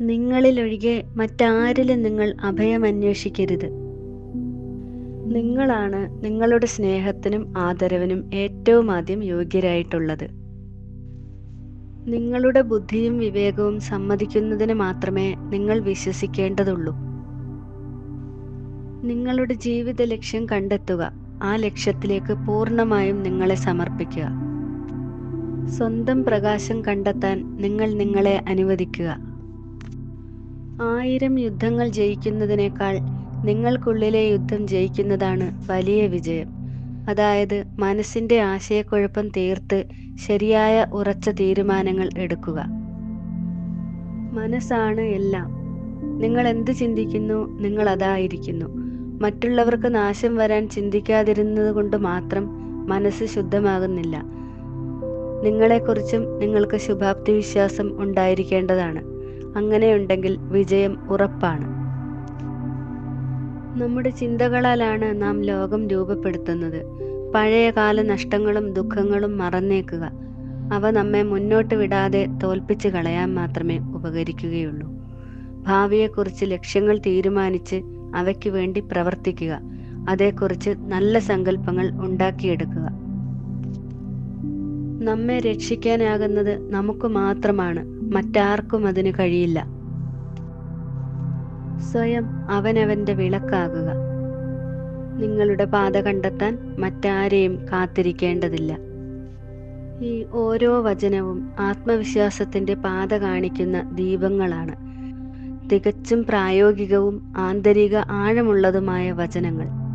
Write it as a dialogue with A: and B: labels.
A: നിങ്ങളിലൊഴികെ മറ്റാരിലും നിങ്ങൾ അഭയം അന്വേഷിക്കരുത്. നിങ്ങളാണ് നിങ്ങളുടെ സ്നേഹത്തിനും ആദരവിനും ഏറ്റവും ആദ്യം യോഗ്യരായിട്ടുള്ളത്. നിങ്ങളുടെ ബുദ്ധിയും വിവേകവും സമ്മതിക്കുന്നതിന് മാത്രമേ നിങ്ങൾ വിശ്വസിക്കേണ്ടതുള്ളൂ. നിങ്ങളുടെ ജീവിത ലക്ഷ്യം കണ്ടെത്തുക. ആ ലക്ഷ്യത്തിലേക്ക് പൂർണമായും നിങ്ങളെ സമർപ്പിക്കുക. സ്വന്തം പ്രകാശം കണ്ടെത്താൻ നിങ്ങൾ നിങ്ങളെ അനുവദിക്കുക. ആയിരം യുദ്ധങ്ങൾ ജയിക്കുന്നതിനേക്കാൾ നിങ്ങൾക്കുള്ളിലെ യുദ്ധം ജയിക്കുന്നതാണ് വലിയ വിജയം. അതായത് മനസ്സിന്റെ ആശയക്കുഴപ്പം തീർത്ത് ശരിയായ ഉറച്ച തീരുമാനങ്ങൾ എടുക്കുക. മനസ്സാണ് എല്ലാം. നിങ്ങൾ എന്ത് ചിന്തിക്കുന്നു നിങ്ങൾ അതായിരിക്കുന്നു. മറ്റുള്ളവർക്ക് നാശം വരാൻ ചിന്തിക്കാതിരുന്നത് കൊണ്ട് മാത്രം മനസ്സ് ശുദ്ധമാകുന്നില്ല. നിങ്ങളെക്കുറിച്ചും നിങ്ങൾക്ക് ശുഭാപ്തി വിശ്വാസം ഉണ്ടായിരിക്കേണ്ടതാണ്. അങ്ങനെയുണ്ടെങ്കിൽ വിജയം ഉറപ്പാണ്. നമ്മുടെ ചിന്തകളാലാണ് നാം ലോകം രൂപപ്പെടുത്തുന്നത്. പഴയകാല നഷ്ടങ്ങളും ദുഃഖങ്ങളും മറന്നേക്കുക. അവ നമ്മെ മുന്നോട്ട് വിടാതെ തോൽപ്പിച്ച് കളയാൻ മാത്രമേ ഉപകരിക്കുകയുള്ളൂ. ഭാവിയെക്കുറിച്ച് ലക്ഷ്യങ്ങൾ തീരുമാനിച്ച് അവയ്ക്ക് വേണ്ടി പ്രവർത്തിക്കുക. അതേക്കുറിച്ച് നല്ല സങ്കല്പങ്ങൾ ഉണ്ടാക്കിയെടുക്കുക. നമ്മെ രക്ഷിക്കാനാകുന്നത് നമുക്ക് മാത്രമാണ്. മറ്റാർക്കും അതിന് കഴിയില്ല. സ്വയം അവനവന്റെ വിളക്കാകുക. നിങ്ങളുടെ പാത കണ്ടെത്താൻ മറ്റാരെയും കാത്തിരിക്കേണ്ടതില്ല. ഈ ഓരോ വചനവും ആത്മവിശ്വാസത്തിന്റെ പാത കാണിക്കുന്ന ദീപങ്ങളാണ്. തികച്ചും പ്രായോഗികവും ആന്തരിക ആഴമുള്ളതുമായ വചനങ്ങൾ.